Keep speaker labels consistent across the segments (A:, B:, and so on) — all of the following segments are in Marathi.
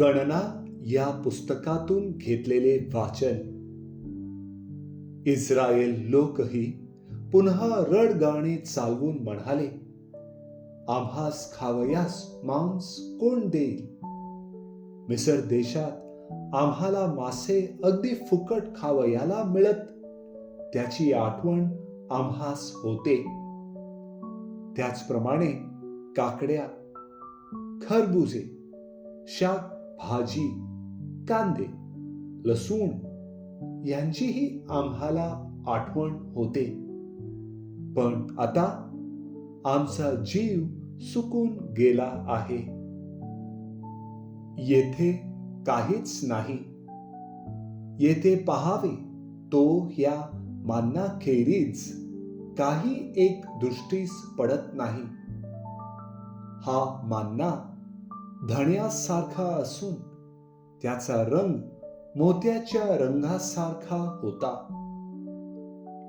A: गणना या पुस्तकातून घेतलेले वाचन. इस्रायल लोकही पुन्हा रडगाणे चालवून म्हणाले आम्हास खावयास मांस कोण देईल? मिसर देशात आम्हाला मासे अगदी फुकट खावयाला मिळत त्याची आठवण आम्हास होते. त्याचप्रमाणे काकड्या खरबुजे शाक भाजी कांदे लसूण यांचीही आम्हाला आठवण होते. पण आता आमचा जीव सुकून गेला आहे. येथे काहीच नाही. येथे पहावे तो या मान्नाखेरीज. काही एक दृष्टीस पडत नाही. हा मान्ना धण्यासारखा असून त्याचा रंग मोत्याच्या रंगासारखा होता.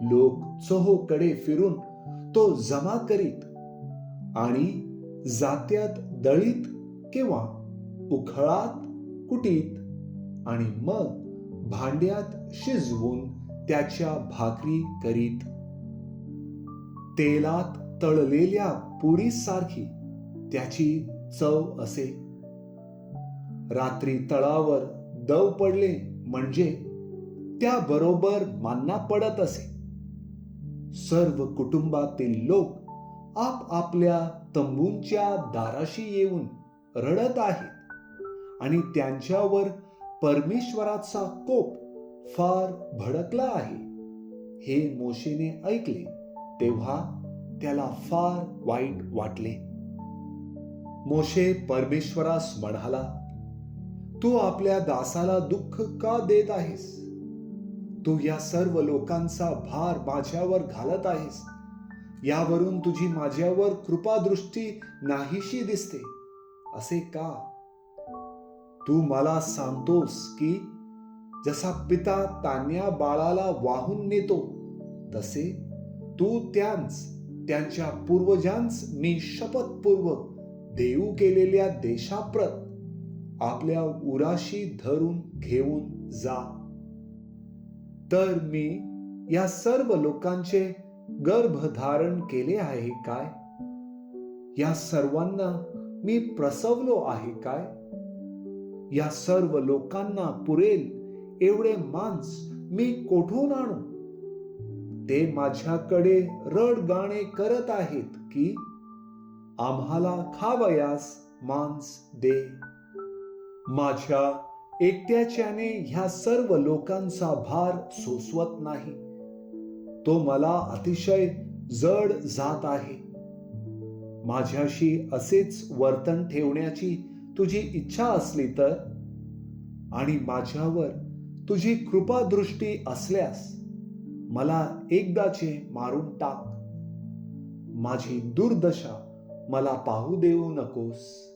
A: लोक चोहोकडे फिरून तो जमा करीत आणि जात्यात दळीत किंवा उखळात कुटीत आणि मग भांड्यात शिजवून त्याच्या भाकरी करीत. तेलात तळलेल्या पुरीसारखी त्याची चव असे. रात्री तळावर दव पडले म्हणजे त्याबरोबर मान्ना पडत असे. सर्व कुटुंबातील लोक आपापल्या तंबूंच्या दाराशी येऊन रडत आहेत आणि त्यांच्यावर परमेश्वराचा कोप फार भडकला आहे. हे मोशेने ऐकले तेव्हा त्याला फार वाईट वाटले. मोशे परमेश्वरास म्हणाला तू आपल्या दासाला दुःख का देत आहेस? तू या सर्व लोकांचा भार माझ्यावर घालत आहेस. यावरून तुझी माझ्यावर कृपादृष्टी नाहीशी दिसते. असे का? तू मला सांगतोस की जसा पिता तान्या बाळाला वाहून नेतो तसे तू त्यांच त्यांच्या पूर्वजांच मी शपथपूर्वक देऊ केलेल्या देशाप्रत आपल्या उराशी धरून घेऊन जा. तर मी या सर्व लोकांचे गर्भधारण केले आहे काय? या सर्वांना मी प्रसवलो आहे काय? या सर्व लोकांना पुरेल एवढे मांस मी कोठून आणू? ते माझ्याकडे रड गाणे करत आहेत की? आम्हाला खावयास मांस दे. माझ्या एकट्याच्याने ह्या सर्व लोकांचा भार सोसवत नाही. तो मला अतिशय जड जात आहे. माझ्याशी असेच वर्तन ठेवण्याची तुझी इच्छा असली तर? आणि माझ्यावर तुझी कृपादृष्टी असल्यास मला एकदाचे मारून टाक. माझी दुर्दशा मला पाहू देऊ नकोस.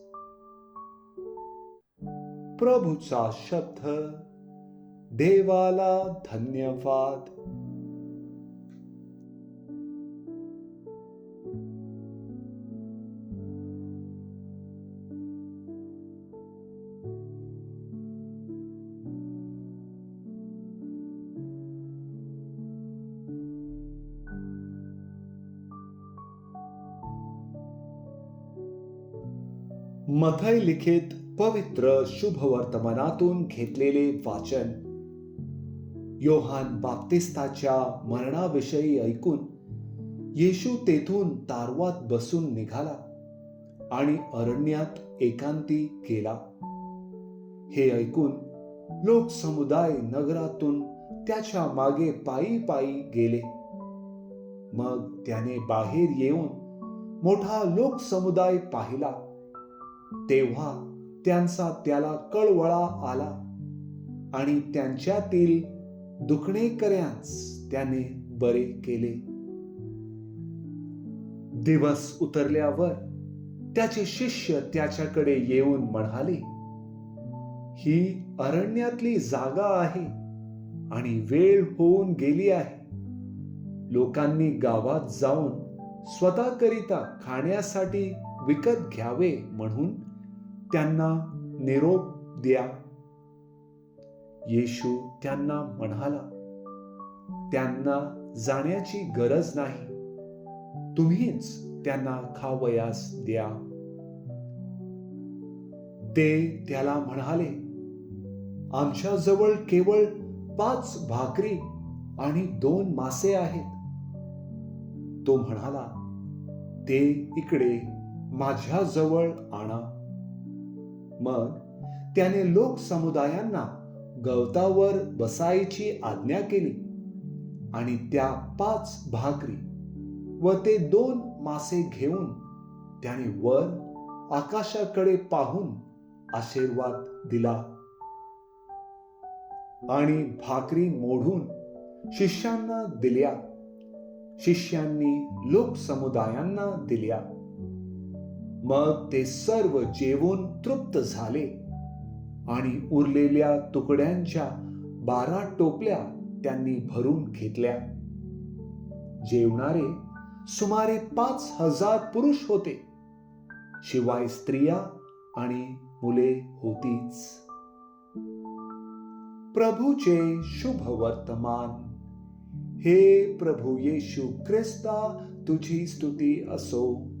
A: प्रभूचा शब्द देवाला धन्यवाद. मथय लिखित पवित्र शुभ वर्तमानातून घेतलेले वाचन. योहान बाप्तिस्ताच्या मरणाविषयी ऐकून येशू तेथून तारवात बसून निघाला आणि अरण्यात एकांती केला. हे ऐकून लोक समुदाय नगरातून त्याच्यामागे पायी पायी गेले. मग त्याने बाहेर येऊन मोठा लोक समुदाय पाहिला. तेव्हा त्यांचा त्याला कळवळा आला आणि त्यांच्यातील दुखणेकऱ्यांस त्याने बरे केले. दिवस उतरल्यावर त्याचे शिष्य त्याच्याकडे येऊन म्हणाले ही अरण्यातली जागा आहे आणि वेळ होऊन गेली आहे. लोकांनी गावात जाऊन स्वतःकरिता खाण्यासाठी विकत घ्यावे म्हणून त्यांना निरोप द्या. येशू त्यांना म्हणाला त्यांना जाण्याची गरज नाही. तुम्हीच त्यांना खावयास द्या. ते त्याला म्हणाले आमच्याजवळ केवळ पाच भाकरी आणि दोन मासे आहेत. तो म्हणाला ते इकडे माझ्याजवळ आणा. मग त्याने लोक समुदायांना गवतावर बसायची आज्ञा केली आणि त्या पाच भाकरी व ते दोन मासे घेऊन त्याने वर आकाशाकडे पाहून आशीर्वाद दिला. आणि भाकरी मोडून शिष्यांना दिल्या. शिष्यांनी लोक समुदायांना दिल्या. मग ते सर्व जेवून तृप्त झाले. आणि उरलेल्या तुकड्यांच्या बारा टोपल्या त्यांनी भरून घेतल्या. जेवणारे सुमारे पाच हजार पुरुष होते. शिवाय स्त्रिया आणि मुले होतीच. प्रभूचे शुभ वर्तमान. हे प्रभू येशू ख्रिस्ता तुझी स्तुती असो.